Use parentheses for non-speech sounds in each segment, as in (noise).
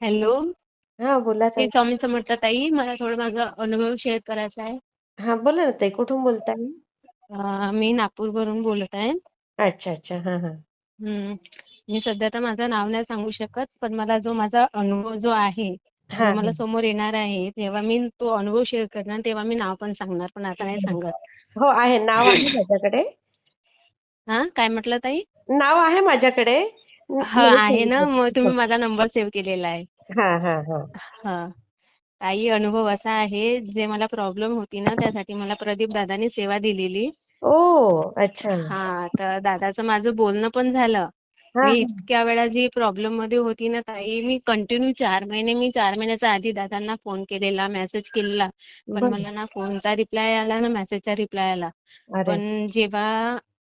Hello. हा बोला मी ताई स्वामी समर्थ ताई मला थोडं माझा अनुभव शेअर करायचा आहे. हा बोला ना ताई कुठून बोलताय? अं, मी नागपूरवरून बोलत आहे. अच्छा अच्छा. हा हा. मी सध्या तर माझं नाव नाही सांगू शकत पण मला जो माझा अनुभव जो आहे जो हा मला समोर येणार आहे तेव्हा मी तो अनुभव शेअर करणार तेव्हा मी नाव पण सांगणार पण आता नाही सांगत. हो आहे. नाव आहे (coughs) माझ्याकडे. हा काय म्हटलं ताई? नाव आहे माझ्याकडे. हा आहे ना. मग. तुम्ही माझा नंबर सेव्ह केलेला आहे. हा हा हा. हा. काही अनुभव असा आहे जे मला प्रॉब्लेम होती ना त्यासाठी मला प्रदीप दादानी सेवा दिलेली. ओ अच्छा. हा तर दादाचं माझं बोलणं पण झालं. हा मी हा. इतक्या वेळा जी प्रॉब्लेममध्ये होती ना ताई मी कंटिन्यू चार महिने मी चार महिन्याच्या आधी दादांना फोन केलेला मेसेज केलेला. पण बर. मला ना फोनचा रिप्लाय आला ना मेसेजचा रिप्लाय आला. अरे. पण जेव्हा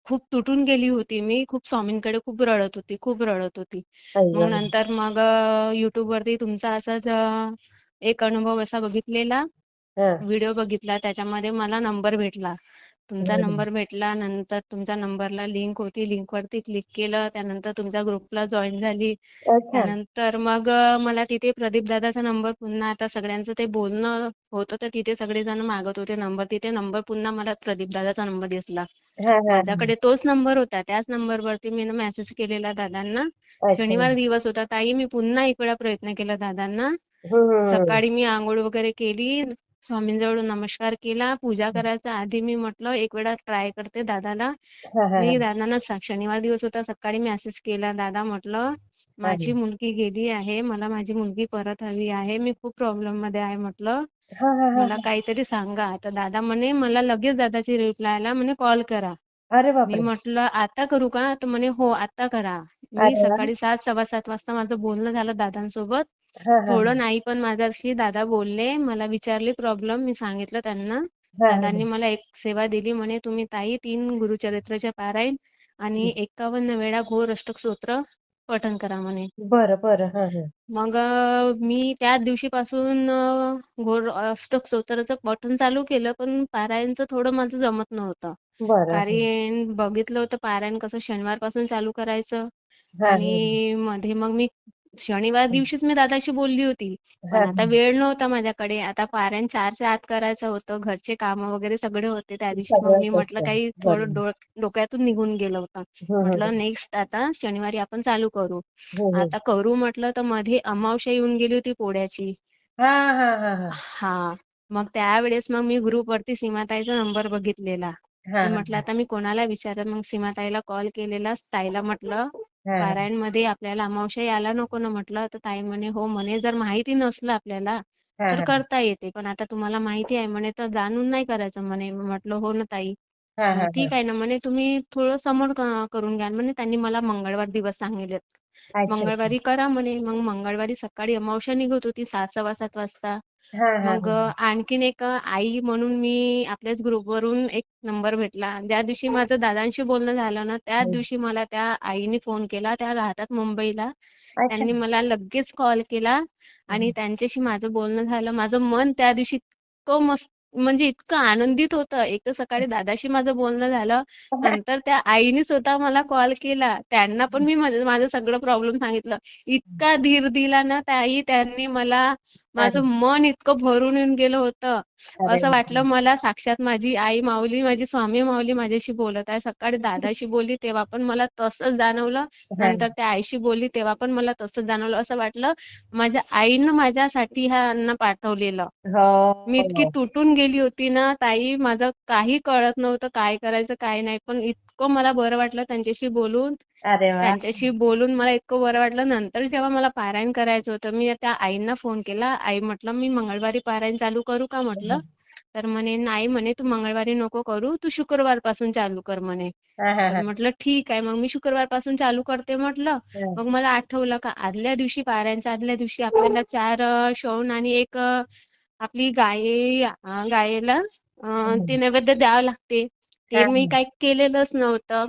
खूप तुटून गेली होती मी खूप स्वामींकडे खूप रडत होती खूप रडत होती. मग नंतर मग युट्यूब वरती तुमचा असाच अं, एक अनुभव असा बघितलेला. हा. व्हिडिओ बघितला त्याच्यामध्ये मला नंबर भेटला. तुमचा बरं. नंबर भेटला नंतर तुमच्या नंबरला लिंक होती लिंक वरती क्लिक केलं त्यानंतर तुमच्या ग्रुपला जॉईन झाली. त्यानंतर मग मला तिथे प्रदीप दादाचा नंबर पुन्हा आता सगळ्यांचं ते बोलणं होतं तर तिथे सगळेजण मागत होते नंबर. तिथे नंबर पुन्हा मला प्रदीप दादाचा नंबर दिसला. माझ्याकडे तोच नंबर होता. त्याच नंबरवरती मी मेसेज केलेला दादांना. शनिवार दिवस होता. ताई मी पुन्हा एक वेळा प्रयत्न केला दादांना. सकाळी मी आंघोळ वगैरे केली. स्वामींजवळ नमस्कार केला. पूजा करायच्या आधी मी म्हटलं एक वेळा ट्राय करते दादाला. मी दादांना शनिवार दिवस होता सकाळी मेसेज केला. दादा म्हटलं माझी मुलगी गेली आहे. मला माझी मुलगी परत हवी आहे. मी खूप प्रॉब्लेममध्ये आहे म्हटलं. मला काहीतरी सांगा. तर दादा म्हणे मला लगेच दादाची रिप्लाय आला. म्हणे कॉल करा. अरे मी म्हटलं आता करू का? तर म्हणे हो आता करा. मी सकाळी सात सव्वा सात वाजता माझं बोलणं झालं दादांसोबत. हा हा थोडं नाही पण माझ्याशी दादा बोलले. मला विचारले प्रॉब्लेम मी सांगितलं त्यांना. हा हा दादांनी मला एक सेवा दिली. म्हणे तुम्ही ताई तीन गुरुचरित्राचे पारायण आणि एकावन्न वेळा घोर अष्टक स्तोत्र पठण करा म्हणे. बरं बरं. हा हा. मग अं, मी त्या दिवशीपासून अं, घोर अष्टक स्तोत्राचं पठण चालू केलं पण पारायणचं थोडं माझं जमत नव्हतं. बरं कारण बघितलं होतं पारायण कसं शनिवारपासून चालू करायचं. हा हा आणि मध्ये मग मी शनिवार दिवशीच मी दादाशी बोलली होती हा पण आता वेळ नव्हता माझ्याकडे. आता पारायण चारच्या आत करायचं होतं घरचे काम वगैरे सगळे होते त्या दिवशी मग मी म्हटलं काही थोडं डोक्यातून निघून गेलं होतं. हम्म हम्म म्हटलं नेक्स्ट आता शनिवारी आपण चालू करू. आता करू म्हटलं तर मध्ये अमावस्या येऊन गेली होती पोळ्याची. हा हा हा हा. हा. मग त्यावेळेस मग मी ग्रुपवरती सीमाताईचा नंबर बघितलेला. हा मी हा म्हटलं आता मी कोणाला विचारत मग सीमाताईला कॉल केलेला. ताईला म्हटलं हा. हा पारायणमध्ये आपल्याला अमावस्या यायला नको ना म्हटलं तर ताई म्हणे हो म्हणे जर माहिती नसलं आपल्याला हा तर हा. करता येते. पण आता तुम्हाला माहिती आहे म्हणे तर जाणून नाही करायचं म्हणे. मी म्हटलं हो ना ताई. हा मग हा हा. ठीक आहे ना. म्हणे तुम्ही थोडं समोर क- करून घ्या म्हणे त्यांनी मला मंगळवार दिवस सांगितले अच्छा अच्छा. मंगळवारी करा म्हणे. मग मंगळवारी सकाळी अमावस्या निघत होती सात सव्वा सात वाजता. हा हा मग हा. आणखीन एक आई म्हणून मी आपल्याच ग्रुपवरून एक नंबर भेटला. ज्या दिवशी माझं दादांशी बोलणं झालं ना त्याच हम्म. दिवशी मला त्या आईने फोन केला त्या राहतात मुंबईला. अच्छा. त्यांनी मला लगेच कॉल केला आणि त्यांच्याशी माझं बोलणं झालं. माझं मन त्या दिवशी इतकं मस्त म्हणजे इतकं आनंदित होतं. एक तर सकाळी दादाशी माझं बोलणं झालं नंतर त्या आईने स्वतः मला कॉल केला. त्यांना पण मी माझं माझं सगळं प्रॉब्लेम सांगितलं. इतका धीर दिला ना ताई त्यांनी मला माझं मन इतकं भरून येऊन गेलं होतं. असं वाटलं मला साक्षात माझी आई माऊली माझी स्वामी माऊली माझ्याशी बोलत आहे. सकाळी दादाशी बोलली तेव्हा पण मला तसंच जाणवलं. हा. नंतर त्या आईशी बोलली तेव्हा पण मला तसंच जाणवलं. असं वाटलं माझ्या आईनं माझ्यासाठी ह्या अन्न पाठवलेलं मी इतकी हो. तुटून गेली होती ना ताई. माझं काही कळत नव्हतं काय करायचं काय नाही. पण इतकं मला बरं वाटलं त्यांच्याशी बोलून. अरे त्यांच्याशी बोलून मला इतकं बरं वाटलं. नंतर जेव्हा मला पारायण करायचं होतं मी त्या आईंना फोन केला. आई म्हटलं मी मंगळवारी पारायण चालू करू का? म्हटलं. तर म्हणे नाही म्हणे तू मंगळवारी नको करू. तू शुक्रवारपासून चालू कर म्हणे. हा हा तर हा. म्हटलं ठीक आहे. मग मी शुक्रवारपासून चालू करते म्हटलं. हा. मग मला आठवलं का आदल्या दिवशी पारायणच्या आदल्या दिवशी आपल्याला चार अं, शौन आणि एक अं, आपली गाय अं, गायेला अं, ते नैवेद्य द्यावं लागते. हा ते मी काही केलेलंच नव्हतं.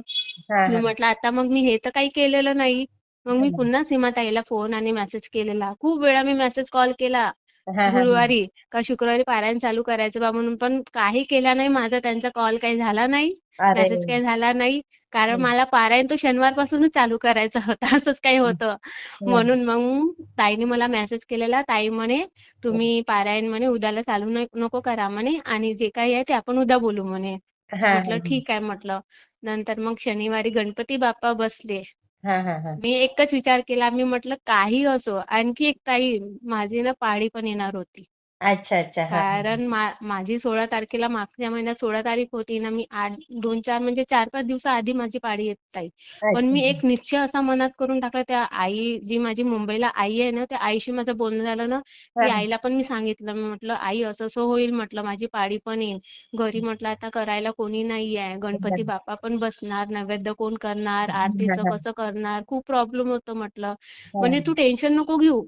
हा मी हा म्हटलं आता मग मी हे तर काही केलेलं नाही. मग मी पुन्हा सीमाताईला फोन आणि मेसेज केलेला. खूप वेळा मी मेसेज कॉल केला हा हा गुरुवारी. का शुक्रवारी पारायण चालू करायचं बा म्हणून पण काही केला नाही. माझा त्यांचा कॉल काही झाला नाही. अरे मेसेज काही झाला नाही. कारण हं. मला पारायण तो शनिवारपासूनच चालू करायचा होता. (laughs) असंच काही होतं. हं. म्हणून मग ताईने मला मेसेज केलेला. ताई म्हणे तुम्ही पारायण म्हणे उद्याला चालू न- नको करा म्हणे आणि जे काही आहे ते आपण उद्या बोलू म्हणे. हा म्हटलं ठीक आहे म्हटलं. नंतर मग शनिवारी गणपती बाप्पा बसले. हा हा हा. मी एकच विचार केला. मी म्हटलं काही असो. आणखी एक ताई माझी ना पाळी पण येणार होती. अच्छा अच्छा. हा हा कारण मा- माझी सोळा तारखेला मागच्या महिन्यात सोळा तारीख होती ना मी आठ दोन चार म्हणजे चार पाच दिवसाआधी माझी पाळी येत ताई पण अच्छा. मी एक निश्चय असा मनात करून टाकला त्या आई जी माझी मुंबईला आई आहे ना त्या आईशी माझं बोलणं झालं ना ती हा, आईला पण मी सांगितलं. मी म्हटलं आई असं असं होईल म्हटलं माझी पाळी पण येईल. घरी म्हटलं आता करायला कोणी नाही आहे. गणपती बाप्पा पण बसणार नैवेद्य कोण करणार (laughs) आरतीचं हा, कसं करणार खूप प्रॉब्लेम होतो म्हटलं. हा, म्हणे तू टेन्शन नको घेऊ.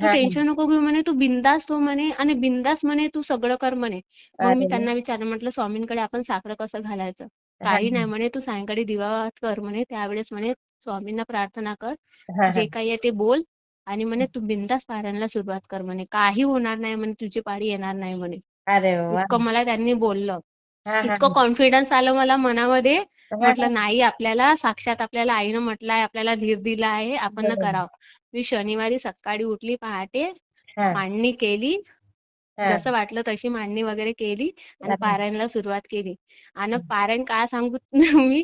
तू टेन्शन नको घेऊ म्हणे तू बिंदास हो म्हणे आणि बिंदास म्हणे तू सगळं कर म्हणे. मग मी त्यांना विचारलं म्हटलं स्वामींकडे आपण साकडं कसं घालायचं? काही नाही म्हणे तू सायंकाळी दिवा कर म्हणे त्यावेळेस म्हणे स्वामींना प्रार्थना कर. जे काही आहे ते बोल आणि म्हणे तू बिंदास पारायणला सुरुवात कर म्हणे. काही होणार नाही म्हणे तुझी पाळी येणार नाही म्हणे. अरे मला त्यांनी बोललं. हा हा इतकं कॉन्फिडन्स आलं मला मनामध्ये. हा, म्हटलं नाही आपल्याला साक्षात आपल्याला आईनं म्हटलंय आपल्याला धीर दिला आहे आपण ना बरोबर. करावं. मी शनिवारी सकाळी उठली पहाटे हा, मांडणी केली. हा, जसं वाटलं तशी मांडणी वगैरे केली आणि हा. पारायणला सुरुवात केली. आणि पारायण काय सांगू (laughs) मी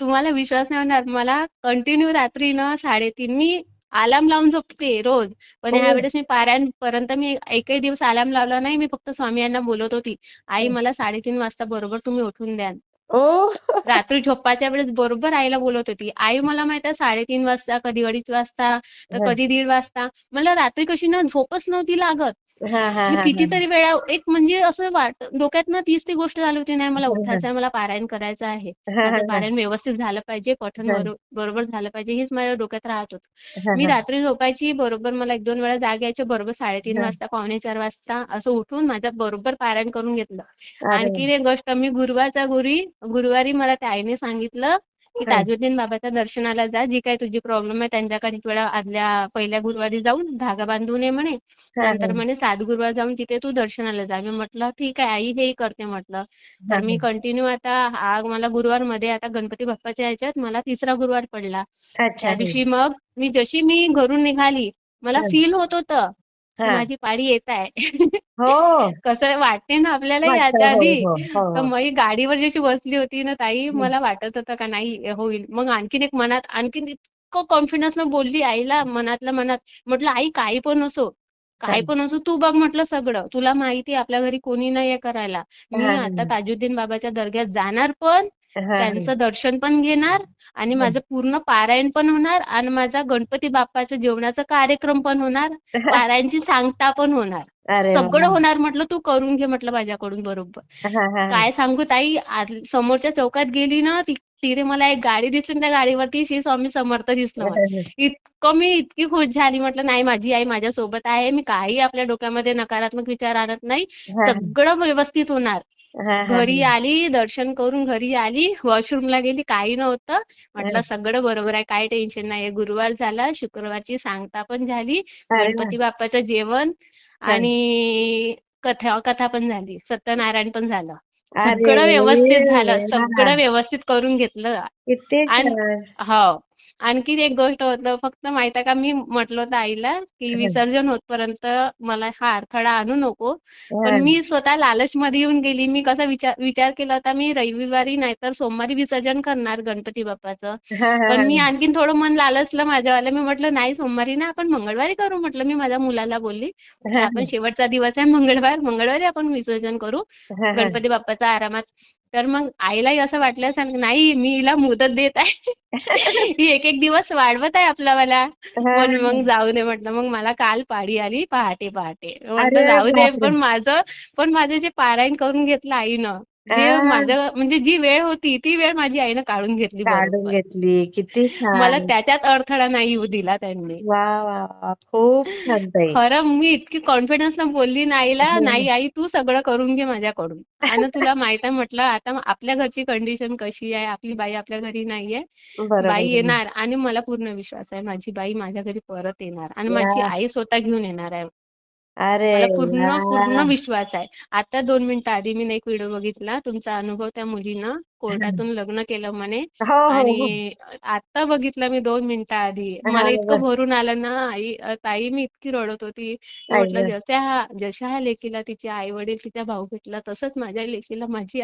तुम्हाला विश्वास नाही होणार. मला कंटिन्यू रात्री ना साडेतीन मी अलार्म लावून झोपते रोज. पण हो. ह्यावेळेस मी पारायण पर्यंत मी एकही दिवस अलार्म लावला नाही मी फक्त स्वामी यांना बोलत होती आई मला साडेतीन वाजता बरोबर तुम्ही उठून द्या. ओ. रात्री झोपाच्या वेळेस बरोबर आईला बोलत होती आई मला माहीत आहे साडेतीन वाजता कधी अडीच वाजता तर कधी दीड वाजता. मला रात्री कशी ना झोपच नव्हती लागत. मी हा, कितीतरी वेळा एक म्हणजे असं वाट डोक्यात ना तीच ती गोष्ट चालू होती नाही मला उठायचं आहे मला पारायण करायचं आहे. माझं पारायण व्यवस्थित झालं पाहिजे पठण बरो- बरोबर झालं पाहिजे हेच माझ्या डोक्यात राहत होतं. मी रात्री झोपायची बरोबर मला एक दोन वेळा जाग यायची बरोबर साडेतीन. वाजता पावणे चार वाजता असं उठून माझं बरोबर पारायण करून घेतलं. अरे आणखीन एक गोष्ट मी गुरुवारच्या गुरी गुरुवारी मला त्या आईने सांगितलं की हा, ताजुद्दीन बाबाच्या दर्शनाला जा. जी काही तुझी प्रॉब्लेम आहे त्यांच्याकडे एक वेळा आदल्या पहिल्या गुरुवारी जाऊन धागा बांधून ये म्हणे. हा, नंतर म्हणे सात गुरुवार जाऊन तिथे तू दर्शनाला जा. मी म्हटलं ठीक आहे आई हेही करते म्हटलं. हा, तर मी कंटिन्यू आता हा मला गुरुवारमध्ये आता गणपती बाप्पाच्या ह्याच्यात मला तिसरा गुरुवार पडला. त्या दिवशी मग मी जशी मी घरून निघाली मला हा, फील होत होतं. हा. माझी पाळी येत आहे. हो. (laughs) कसं वाटते ना आपल्याला वाटतं याच्या हो आधी. हो हो तर हो मी गाडीवर जशी बसली होती ना ताई मला वाटत होतं का नाही होईल. मग आणखीन एक मनात आणखीन इतकं कॉन्फिडन्स न बोलली आईला मनातल्या मनात. म्हटलं आई काही पण असो हा, काही पण असो तू बघ म्हटलं सगळं. तुला माहिती आहे आपल्या घरी कोणी नाहीये करायला. हा, मी आता ताजुद्दीन बाबाच्या दर्ग्यात जाणार पण हा, त्यांचं दर्शन पण घेणार आणि माझं पूर्ण पारायण पण होणार आणि माझा गणपती बाप्पाचं जेवणाचा कार्यक्रम पण होणार. पारायणची सांगता पण होणार. सगळं होणार म्हटलं तू करून घे म्हटलं माझ्याकडून बरोबर. काय सांगू ताई समोरच्या चौकात गेली ना ती तिथे मला एक गाडी दिसली त्या गाडीवरती श्री स्वामी समर्थ दिसलं इतकं मी इतकी खुश झाली म्हटलं नाही माझी आई माझ्या सोबत आहे मी काही आपल्या डोक्यामध्ये नकारात्मक विचार आणत नाही. सगळं व्यवस्थित होणार. हा, हा, घरी आली दर्शन करून घरी आली वॉशरूमला गेली काही नव्हतं. म्हटलं सगळं बरोबर आहे काही टेन्शन नाही गुरुवार झाला शुक्रवारची सांगता पण झाली अरे. गणपती बाप्पाचं जेवण हा. आणि कथा कथा पण झाली सत्यनारायण पण झालं. अरे सगळं व्यवस्थित झालं. सगळं व्यवस्थित करून घेतलं. किती आणि छान. हो. आणखीन एक गोष्ट होतं फक्त माहीत आहे का मी म्हटलं होतं आईला की विसर्जन होतपर्यंत मला हा अडथळा आणू नको. पण मी स्वतः लालच मध्ये येऊन गेली. मी कसा विचार विचार केला होता मी रविवारी नाहीतर सोमवारी विसर्जन करणार गणपती बाप्पाचं. पण मी. आणखीन थोडं मन लालचलं माझ्यावालं मी म्हटलं नाही सोमवारी ना आपण मंगळवारी करू. म्हटलं मी माझ्या मुलाला बोलली. आपण शेवटचा दिवस आहे मंगळवार मंगळवारी आपण विसर्जन करू. गणपती बाप्पाचा आरामात. तर मग आईलाही असं वाटलं असेल नाही मी हिला मुदत देत आहे. (laughs) ही एक एक दिवस वाढवत आहे आपलावाला म्हणून मग जाऊ दे म्हटलं. मग मला काल पाळी आली पहाटे पहाटे म्हटलं अरे जाऊ दे. पण माझं पण माझं जे पारायण करून घेतलं आईनं जे. माझं म्हणजे जी वेळ होती ती वेळ माझी आईनं काढून घेतली काढून बरोबर घेतली. किती मला छान. त्याच्यात अडथळा नाही येऊ दिला त्यांनी. वा वा वा. खूप छान ताई. खरं मी इतकी कॉन्फिडन्स न बोलली ना आईला नाही आई तू सगळं करून घे माझ्याकडून. आणि तुला माहीत आहे म्हटलं आता आपल्या घरची कंडिशन कशी आहे? आपली बाई आपल्या घरी नाहीये बरोबर बाई आहे. येणार आणि मला पूर्ण विश्वास आहे. माझी बाई माझ्या घरी परत येणार आणि माझी. आई स्वतः घेऊन येणार आहे. अरे मला पूर्ण पूर्ण विश्वास आहे. आता दोन मिनिटं आधी मी एक व्हिडिओ बघितला तुमचा अनुभव त्या मुलीनं हा. कोर्टातून (laughs) लग्न केलं म्हणे. हो हो हो. आणि आता बघितला मी दोन मिनिटं आधी. मला हा इतकं भरून आलं ना आई अ, ताई मी इतकी रडत होती. मी आई म्हटलं ग. जशा जशा ह्या लेकीला तिचे आई वडील तिचा भाऊ भेटला तसंच माझ्या लेकीला माझी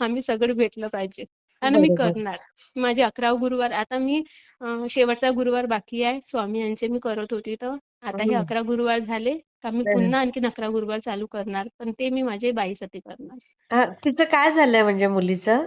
आम्ही सगळं भेटलं पाहिजे. आणि मी करणार. माझे अकरा गुरुवार आता मी शेवटचा गुरुवार बाकी आहे. स्वामी यांचे मी करत होती तर आता हे. अकरा गुरुवार झाले. का मी. पुन्हा आणखीन अकरा गुरुवार चालू करणार. पण ते मी माझ्या बाईसाठी करणार. तिचं काय झालंय म्हणजे मुलीचं?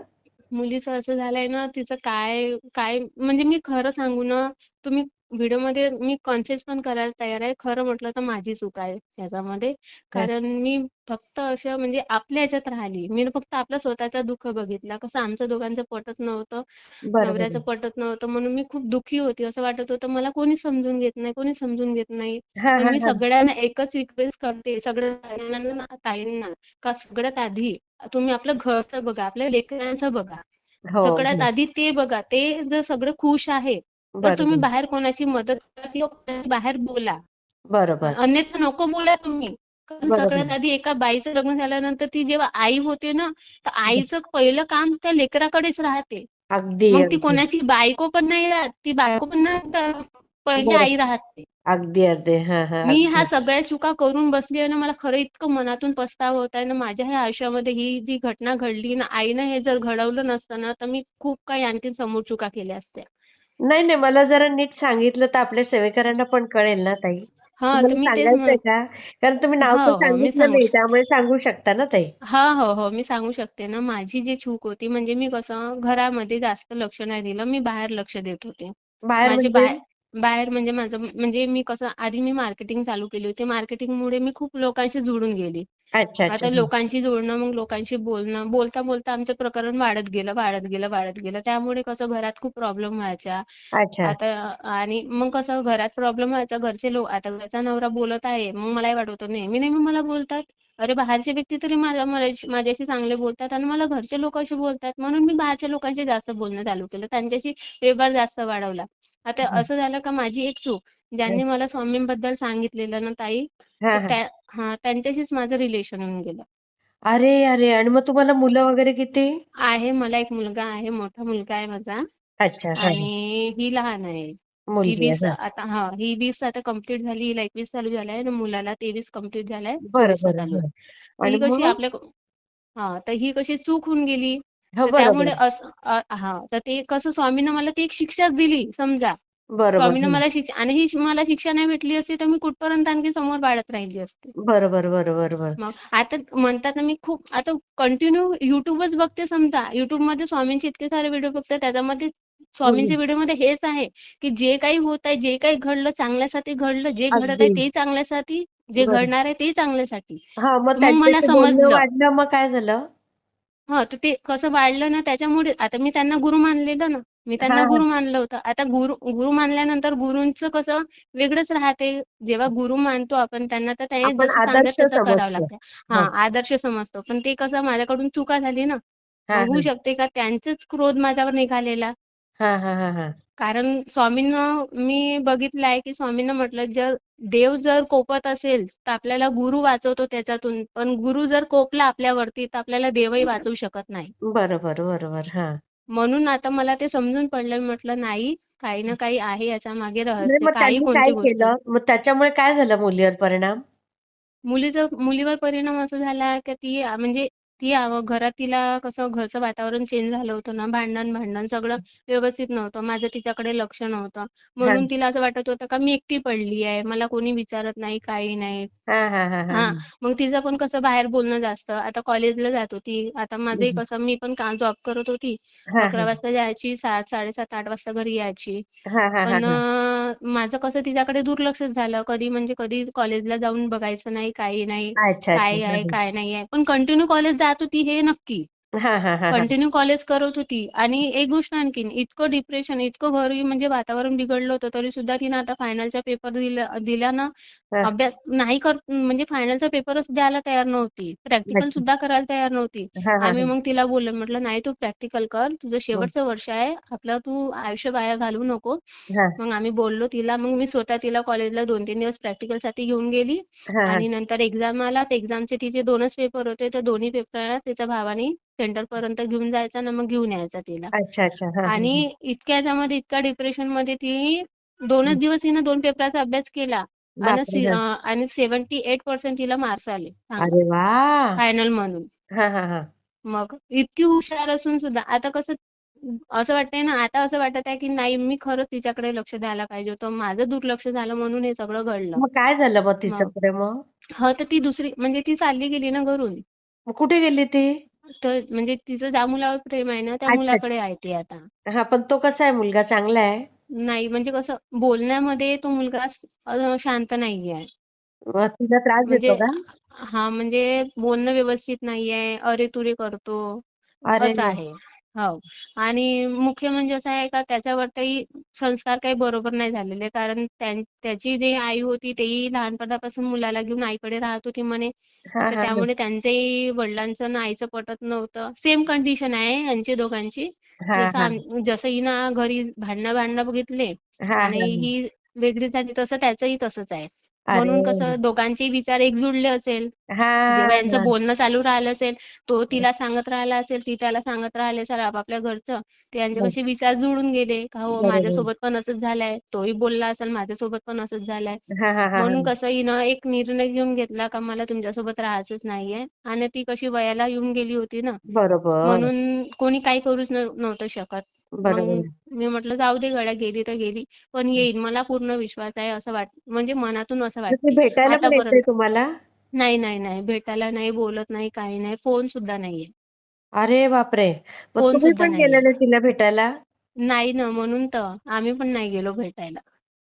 मुलीचं असं झालंय ना तिचं काय काय म्हणजे मी खरं सांगू ना तुम्ही व्हिडिओमध्ये मी कन्फेस पण करायला तयार आहे. खरं म्हटलं तर माझी चूक आहे याच्यामध्ये हा. कारण मी फक्त असं म्हणजे आपल्या ह्याच्यात राहिली. मी फक्त आपलं स्वतःचा दुःख बघितला. कसं आमचं दोघांचं पटत नव्हतं. बरोबर नवऱ्याचं पटत नव्हतं. म्हणून मी खूप दुःखी होती. असं वाटत होतं मला कोणी समजून घेत नाही कोणी समजून घेत नाही. हा पण हा मी हा. सगळ्यांना एकच रिक्वेस्ट करते. सगळ्या ताईंना. का सगळ्यात आधी तुम्ही आपलं घरचं बघा आपल्या लेकरांचं बघा. हो सगळ्यात हो. आधी ते बघा. ते जर सगळे खुश आहे तर तुम्ही बाहेर कोणाची मदत किंवा बाहेर बोला. बरोबर. अन्यथा नको बोला तुम्ही. सगळ्यात आधी एका बाईचं लग्न झाल्यानंतर ती जेव्हा आई होते ना तर आईचं पहिलं काम त्या लेकराकडेच राहते. अगदी ती कोणाची बायको पण नाही राहत ती बायको पण नाही पहिली आई राहते. अगदी हा हा मी अगदी. सगळ्या चुका करून बसली आहे ना मला खरं इतकं मनातून पस्तावा होत आहे ना माझ्या ह्या आयुष्यामध्ये ही जी घटना घडली ना आईनं हे जर घडवलं नसतं ना तर मी खूप काही आणखी समोर चुका केल्या असत्या. नाही नाही मला जरा नीट सांगितलं तर आपल्या सेवेकरांना पण कळेल ना ताई. हा तर तुम्हाला मी तेच सांगायचंय म्हण का? कारण तुम्ही नाव हो हो मी सांगितलं सांगू नाही श- त्यामुळे सांगू शकता ना ताई? हा हो हो मी सांगू शकते ना. माझी जी चूक होती म्हणजे मी कसं घरामध्ये जास्त लक्ष नाही दिलं मी बाहेर लक्ष देत होते. बाहेर माझे म्हणजे? बाहेर बाहेर म्हणजे माझं म्हणजे मी कसं आधी मी मार्केटिंग चालू केली होती. मार्केटिंगमुळे मी खूप लोकांशी जुळून गेली. अच्छा अच्छा. आता लोकांशी जोडणं मग लोकांशी बोलणं बोलता बोलता आमचं प्रकरण वाढत गेलं वाढत गेलं वाढत गेलं. त्यामुळे कसं घरात खूप प्रॉब्लेम व्हायच्या. अच्छा. आता आणि मग कसं घरात प्रॉब्लेम व्हायचा घरचे लोक आता घरचा नवरा बोलत आहे मग मलाही वाटत होतं नेहमी नेहमी मला बोलतात. अरे बाहेरचे व्यक्ती तरी मला माझ्याशी चांगले बोलतात आणि मला घरचे लोक असे बोलतात. म्हणून मी बाहेरच्या लोकांशी जास्त बोलणं चालू केलं. त्यांच्याशी व्यवहार जास्त वाढवला. आता हं. असं झालं का माझी एक चूक. ज्यांनी मला स्वामींबद्दल सांगितलेलं ना ताई हा तर हा. त्या हा त्यांच्याशीच माझं रिलेशन होऊन गेलं. अरे अरे आणि मग तुम्हाला मुलं वगैरे किती? आहे मला एक मुलगा आहे मोठा मुलगा आहे माझा. अच्छा हा. हा. आणि ही लहान आहे. ती मुलगी वीस आहे हा. आता हा ही वीस आता कंप्लीट झाली हिला एकवीस चालू झालाय आणि मुलाला तेवीस कंप्लीट झालाय. बरं चोवीसवा बरं चालू आहे बरं. तर आणि ही कशी मग? आपल्या हा तर ही कशी चूक होऊन गेली. हो तर बरोबर. त्यामुळे असं अ- हा तर ते कसं स्वामीनं मला ती एक शिक्षाच दिली समजा. स्वामीनं. मला शिक्षा आणि ही मला शिक्षा नाही भेटली असती तर मी कुठपर्यंत आणखी समोर वाढत राहिली असते. बरोबर बरोबर बरोबर. मग आता म्हणतात ना मी खूप आता कंटिन्यू युट्यूबच बघते समजा. युट्यूबमध्ये स्वामींचे इतके सारे व्हिडिओ बघते. त्याच्यामध्ये स्वामींच्या हं. व्हिडिओमध्ये हेच आहे की जे काही होत आहे जे काही घडलं चांगल्यासाठी घडलं जे घडत आहे अगदी. ते चांगल्यासाठी जे घडणार आहे ते चांगल्यासाठी. हा मग मला त्यांच्याशी बोलणं समजलं वाढलं मग काय झालं? हा तर ते कसं वाढलं ना त्याच्यामुळे आता मी त्यांना गुरु मानलेलं ना. मी त्यांना गुरु मानलं होतं. आता गुरु गुरु मानल्यानंतर गुरूंचं कसं वेगळंच राहते. जेव्हा गुरु मानतो आपण त्यांना तर ते आपण जसं तसं करावं लागतं. हा. आदर्श समजतो. पण ते कसं माझ्याकडून चुका झाली ना होऊ शकते का त्यांचेच क्रोध माझ्यावर निघालेला. कारण स्वामींना मी बघितलं आहे की स्वामींना म्हटलं जर देव जर कोपत असेल तर आपल्याला गुरु वाचवतो त्याच्यातून. पण गुरु जर कोपला आपल्यावरती तर आपल्याला देवही वाचवू शकत नाही. बरोबर बरोबर. हा. म्हणून आता मला ते समजून पडलं. मी म्हटलं नाही काही ना काही आहे याच्या मागे रहस्य. मग काही त्यांनी कोणती काय गोष्ट केलं? मग त्याच्यामुळे काय झालं मुलीवर परिणाम? मुलीचा मुलीवर परिणाम असा झाला की ती म्हणजे ती घरात तिला कसं घरचं वातावरण चेंज झालं होतं ना भांडण भांडण सगळं व्यवस्थित नव्हतं. माझं तिच्याकडे लक्ष नव्हतं. हा. म्हणून तिला असं वाटत होतं का मी एकटी पडली आहे मला कोणी विचारत नाही काही नाही. हा हा हा हा. हा मग तिचं पण कसं बाहेर बोलणं जास्त. आता कॉलेजला जात होती. आता माझंही. कसं मी पण काम जॉब करत होती. हा अकरा वाजता जायची सात साडेसात आठ वाजता घरी यायची. हा हा हा पण हा. अं, माझं कसं तिच्याकडे दुर्लक्षच झालं. कधी म्हणजे कधी कॉलेजला जाऊन बघायचं नाही काही नाही अच्छा अच्छा. काय हा आहे हा काय नाही आहे. पण कंटिन्यू कॉलेज जात होती हे नक्की. हा हा हा हा. कंटिन्यू कॉलेज करत होती. आणि एक गोष्ट आणखीन इतकं डिप्रेशन इतकं घरी म्हणजे वातावरण बिघडलं होतं तरी सुद्धा तिनं आता फायनलचा पेपर दिला दिला ना हा. अभ्यास नाही कर म्हणजे फायनलचा पेपरच द्यायला तयार नव्हती. प्रॅक्टिकल अच्छा. सुद्धा करायला तयार नव्हती. हा हा आम्ही हा. मग तिला बोललो म्हटलं नाही तू प्रॅक्टिकल कर तुझं हं. शेवटचं वर्ष आहे आपलं तू आयुष्य वाया घालवू नको. हा. मग आम्ही बोललो तिला मग मी स्वतः तिला कॉलेजला दोन तीन दिवस प्रॅक्टिकलसाठी घेऊन गेली. हा हा. आणि नंतर एक्झाम आला तर एक्झामचे तिचे दोनच पेपर होते तर दोन्ही पेपरला तिच्या भावाने. सेंटर पर्यंत घेऊन जायचा ना मग घेऊन यायचा तिला. अच्छा अच्छा. हा हा हा. आणि इतक्या याच्यामध्ये इतक्या डिप्रेशनमध्ये ती. दोनच दिवस हिनं दोन पेपराचा अभ्यास केला. आणि बापरे सी- हा. अं, आणि सेव्हन्टी एट पर्सेंट तिला मार्क्स आले सांगा अरे वा! फायनल म्हणून. हा हा हा. मग इतकी हुशार असून सुद्धा आता कसं असं वाटतंय ना आता असं वाटत आहे की नाही मी खरंच तिच्याकडे लक्ष द्यायला पाहिजे होतं. माझं दुर्लक्ष झालं म्हणून हे सगळं घडलं. मग काय झालं मग तिचं मग पुढे मग? हो तर ती दुसरी म्हणजे ती चालली गेली ना घरून. मग कुठे गेली ती? तर म्हणजे तिचं ज्या मुलावर प्रेम आहे ना त्या अच्छा. मुलाकडे आहे ती आता. हा पण तो कसा आहे? मुलगा चांगला आहे? नाही म्हणजे कसं बोलण्यामध्ये तो मुलगा स- अं, शांत नाहीये. मग तिला त्रास देतो म्हणजे का? हा म्हणजे बोलणं व्यवस्थित नाहीये अरे तुरे करतो. अरे असं आहे. हो. आणि मुख्य म्हणजे असं आहे का त्याच्यावरती संस्कार काही बरोबर नाही झालेले. कारण त्यां- त्याची जी आई होती तेही लहानपणापासून मुलाला घेऊन आईकडे राहत होती म्हणे. हा तर हा. त्यामुळे त्यांचंही वडिलांचं आणि आईचं पटत नव्हतं. सेम कंडिशन आहे यांची दोघांची. हा जसं हा. आम जसं हिनं घरी भांडणं भांडणं बघितले हा आणि हा. ही वेगळी झाली तसं त्याचंही तसंच आहे. म्हणून कसं दोघांचे विचार एक जुळले असेल. हा यांचं बोलणं चालू राहिलं असेल तो तिला सांगत राहिला असेल ती त्याला सांगत राहिले असेल आपापल्या घरचं. ते यांचे. कसे विचार जुळून गेले का हो बरोबर. माझ्यासोबत पण असंच झालंय तोही बोलला असेल माझ्यासोबत पण असंच झालंय. हा हा हा हा. म्हणून कसं हिनं एक निर्णय घेऊन घेतला का मला तुमच्यासोबत राहायचंच नाहीये. आणि ती कशी वयाला येऊन गेली होती ना. बरोबर. म्हणून कोणी काही करूच नव्हतं शकत. मग बरोबर. मी म्हटलं जाऊ दे गड्या गेली तर गेली पण येईल मला पूर्ण विश्वास आहे असं वाट म्हणजे मनातून असं तर ती वाटते भेटायला पण येते आतापर्यंत तुम्हाला? नाही नाही नाही. भेटायला नाही बोलत नाही काही नाही. फोन सुद्धा नाहीये. अरे बापरे! मग फोन तुम्ही सुद्धा पण नाहीये. गेले ना तिला भेटायला? नाही ना म्हणून तर. आम्ही पण नाही गेलो भेटायला.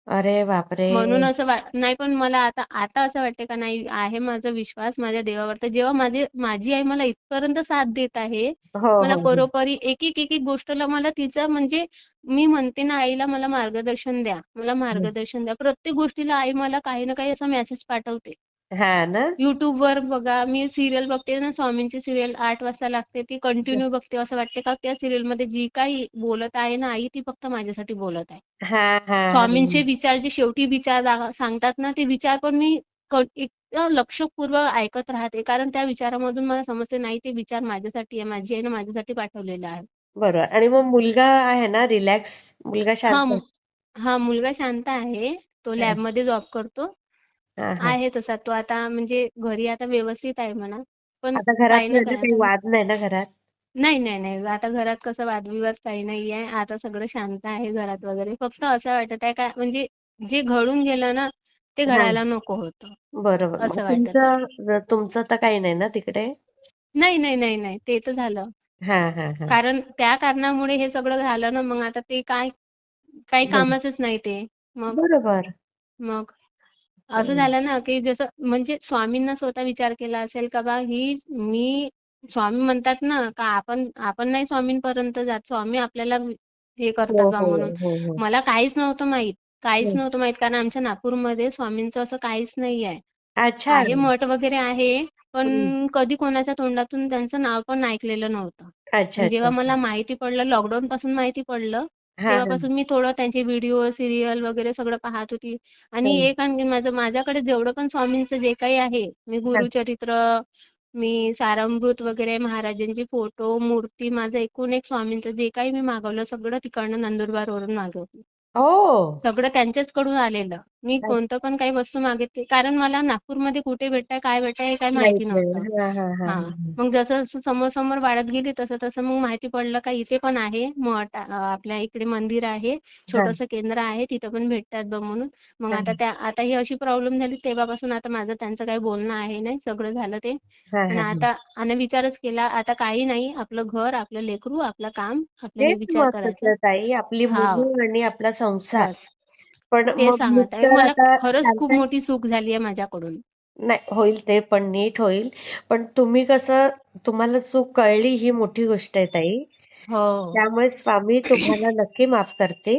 अरे बापरे. म्हणून असं वाट नाही पण मला आता आता असं वाटते का नाही आहे माझा विश्वास माझ्या देवावर तर जेव्हा माझी माझी आई मला इथपर्यंत साथ देत आहे हो मला हो. हो परोपरी एक एक एक एक गोष्टला मला तिचं म्हणजे मी म्हणते ना आईला मला मार्गदर्शन द्या मला मार्गदर्शन द्या. प्रत्येक गोष्टीला आई मला काही ना काही असा मेसेज पाठवते. हा ना. वर बघा मी सिरियल बघते ना स्वामींची सिरियल आठ वाजता लागते ती कंटिन्यू बघते. असं वाटते का त्या सिरियलमध्ये जी काही बोलत आहे ना आई ती फक्त माझ्यासाठी बोलत आहे. हा हा. हा स्वामींचे विचार जे शेवटी विचार दा- सांगतात ना ते विचार पण मी क- इतकं लक्षपूर्वक ऐकत राहते. कारण त्या विचारामधून मला समजते नाही ते विचार माझ्यासाठी आहे माझी आईने माझ्यासाठी पाठवलेला आहे. बरोबर. आणि मग मुलगा आहे ना रिलॅक्स मुलगा हा शांत? हा मुलगा शांत आहे. तो हा. लॅबमध्ये जॉब करतो. हा हा. आहे तसा तो आता म्हणजे घरी आता व्यवस्थित आहे म्हणा. पण आता घरात काही ना नाही ना काही काही आता वाद नाही ना घरात? नाही नाही नाही. आता घरात कसं वादविवाद काही नाही आहे. आता सगळं शांत आहे घरात वगैरे. फक्त असं वाटत आहे का म्हणजे जे घडून गेलं ना ते हा. घडायला नको होतं. बरोबर. मग असं वाटत आहे. तुमचं तुमचं तर काही नाही ना तिकडे? नाही नाही नाही नाही. ते तर झालं. हा हा हा. कारण त्या कारणामुळे हे सगळं झालं ना मग आता ते काय काही बरोबर कामाचंच नाही ते. मग बरोबर. मग असं. झालं ना की जसं म्हणजे स्वामींना स्वतः विचार केला असेल का बा ही मी स्वामी म्हणतात ना का आपण आपण नाही स्वामींपर्यंत जात स्वामी आपल्याला हे करतात हो बा हो म्हणून हो हो मला काहीच नव्हतं माहीत काहीच हो. नव्हतं माहीत कारण आमच्या नागपूरमध्ये स्वामींचं असं काहीच नाही आहे अच्छा आहे मठ वगैरे आहे. पण कधी कोणाच्या तोंडातून त्यांचं नाव पण ऐकलेलं नव्हतं अच्छा जेव्हा मला माहिती पडलं लॉकडाऊन पासून माहिती पडलं हा हा. तेव्हापासून मी थोडं त्यांचे व्हिडिओ सिरियल वगैरे सगळं पाहत होती. आणि हा. एक आणखी माझं माझ्याकडे जेवढं पण स्वामींचं जे काही आहे मी हा. गुरुचरित्र मी सारामृत वगैरे महाराजांचे फोटो मूर्ती माझं एकूण एक स्वामींचं जे काही मी मागवलं सगळं तिकडनं नंदुरबार वरून मागवलं. ओ सगळं त्यांच्याचकडून आलेलं. मी कोणतं पण काही वस्तू मागितली कारण मला नागपूरमध्ये कुठे भेटतंय काय भेटतंय हे काही माहिती नव्हतं. हा मग जसं जसं समोर समोर वाढत गेली तसं तसं मग माहिती पडलं का इथे पण आहे मठ आपल्या इकडे मंदिर आहे छोटंसं केंद्र आहे तिथं पण भेटतात बघ म्हणून. मग आता त्या आता ही अशी प्रॉब्लेम झाली तेव्हापासून आता माझं त्यांचं काही बोलणं आहे नाही सगळं झालं ते. आणि. आता आणि विचारच केला आता काही नाही आपलं घर आपलं लेकरू आपलं काम आपलं तेच विचार करायचं. ताई आपली मुलं आणि आपला संसार. पण ते मग सांगत आहे. मिस्टर मला आता खरंच खूप मोठी चूक झाली आहे माझ्याकडून. नाही होईल ते पण नीट होईल. पण तुम्ही कसं तुम्हाला चूक कळली ही मोठी गोष्ट आहे ताई. हो. त्यामुळे स्वामी तुम्हाला नक्की माफ करतील.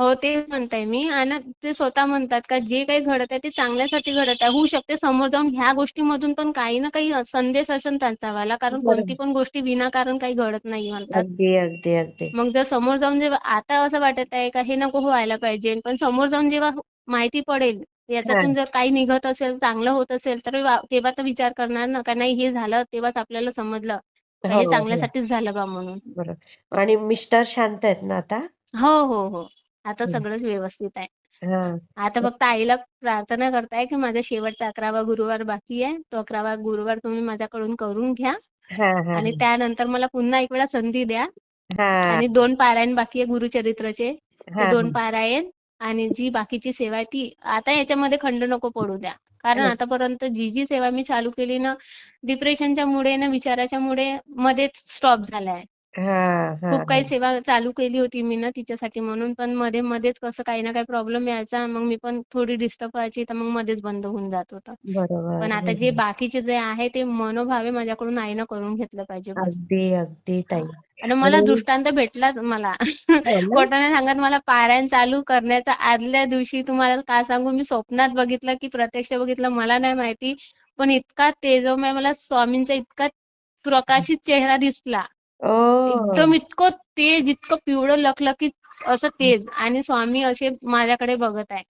हो ते म्हणताय मी. आणि ते स्वतः म्हणतात का जे काही घडत आहे ते चांगल्यासाठी घडत आहे. होऊ शकते समोर जाऊन ह्या गोष्टीमधून पण काही ना काही संदेश असेल त्यांचा वाला कारण कोणती बरोबर पण गोष्टी विनाकारण काही घडत नाही म्हणतात. अगदी अगदी अगदी. मग जर समोर जाऊन जेव्हा आता असं वाटत आहे का हे नको व्हायला पाहिजे. पण समोर जाऊन जेव्हा माहिती पडेल हा. याच्यातून जर काही निघत असेल चांगलं होत असेल तर वा- तेव्हा तर विचार करणार ना का नाही हे झालं तेव्हाच आपल्याला समजलं. का हो हे हो. चांगल्यासाठीच झालं बा म्हणून. बरोबर. आणि मिस्टर शांत आहेत ना आता? हो हो हो. आता. सगळंच व्यवस्थित आहे. हा. आता फक्त आईला प्रार्थना करताय की माझा शेवटचा अकरावा गुरुवार बाकी आहे. तो अकरावा गुरुवार तुम्ही माझ्याकडून करून घ्या. हा हा आणि त्यानंतर मला पुन्हा एक वेळा संधी द्या. हा. आणि दोन पारायण बाकी आहे गुरुचरित्राचे. ते हा दोन पारायण आणि जी बाकीची सेवा आहे ती आता याच्यामध्ये खंड नको पडू द्या. कारण हा. आतापर्यंत जी जी सेवा मी चालू केली ना डिप्रेशनच्या मुळे ना विचाराच्या मुळे मध्येच स्टॉप झालाय. हा हा खूप काही सेवा चालू केली होती मी ना तिच्यासाठी म्हणून पण मध्ये मध्येच कसं काही ना काही प्रॉब्लेम यायचा मग मी पण थोडी डिस्टर्ब व्हायची तर मग मध्येच बंद होऊन जात होतं. बरोबर पण आता जे. बाकीचे जे आहे ते मनोभावे माझ्याकडून आईनं करून घेतलं पाहिजे बस. अगदी अगदी ताई. आणि मला आणि दृष्टांत भेटलाच मला. हो ना? खोटं नाही सांगत मला पारायण चालू करण्याच्या आदल्या दिवशी तुम्हाला काय सांगू मी स्वप्नात बघितलं की प्रत्यक्ष बघितलं मला नाही माहिती पण इतका तेजोमय मला स्वामींचा इतका प्रकाशित चेहरा दिसला. एकदम इतकं तेज इतकं पिवळं लखलखीत असं तेज. आणि स्वामी असे माझ्याकडे बघत आहे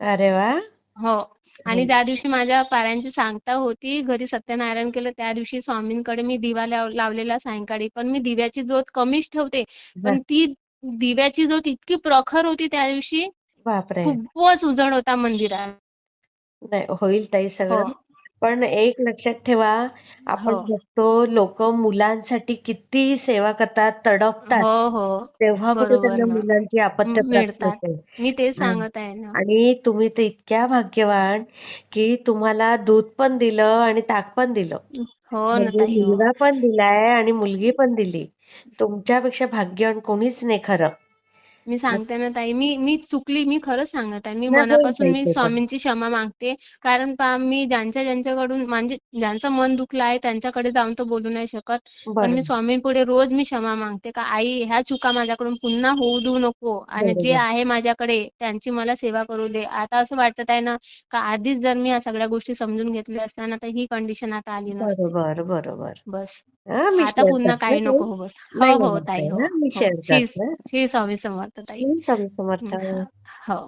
अरे वा. हो. आणि हं. ज्या दिवशी माझ्या पारायणची सांगता होती. घरी सत्यनारायण केलं. त्या दिवशी स्वामींकडे मी दिवा लाव लावलेला सायंकाळी. पण मी दिव्याची ज्योत कमीच ठेवते. हा, पण ती दिव्याची ज्योत इतकी प्रखर होती त्या दिवशी. खूपच उजळ होता मंदिरात. नाही होईल ताई हो. सगळं पण एक लक्षात ठेवा आपण हो. बघतो लोक मुलांसाठी किती सेवा करतात तडपतात. हो हो. तेव्हा कुठे बरोबर त्यांना ना. मुलांची अपत्यप्राप्ती मिळतात. होते. मी हा. सांगत आहे ना. आणि तुम्ही तर इतक्या भाग्यवान की तुम्हाला दूध पण दिलं आणि ताक पण दिलं. हो ना म्हणजे ताई हो. मुलगा पण दिलाय आणि मुलगी पण दिली. तुमच्यापेक्षा भाग्यवान कोणीच नाही खरं. मी सांगते ना ताई. मी मी चुकली मी खरंच सांगत आहे. मी मनापासून मी स्वामींची क्षमा मागते. कारण पहा मी ज्यांच्या ज्यांच्याकडून म्हणजे ज्यांचं मन दुखलं आहे त्यांच्याकडे जाऊन तर बोलू नाही शकत. पण मी स्वामींपुढे रोज मी क्षमा मागते का आई ह्या चुका माझ्याकडून पुन्हा होऊ देऊ नको आणि जे आहे माझ्याकडे त्यांची मला सेवा करू दे. आता असं वाटत आहे ना का आधीच जर मी या सगळ्या गोष्टी समजून घेतल्या असत्या ना तर ही कंडिशन आता आली नसती. बरोबर बरोबर. बस. मी आता पुन्हा काही नको हो बस. हो हो ताई हो. हा श्री स्वामी समर्थ. ताई श्री स्वामी समर्थ हो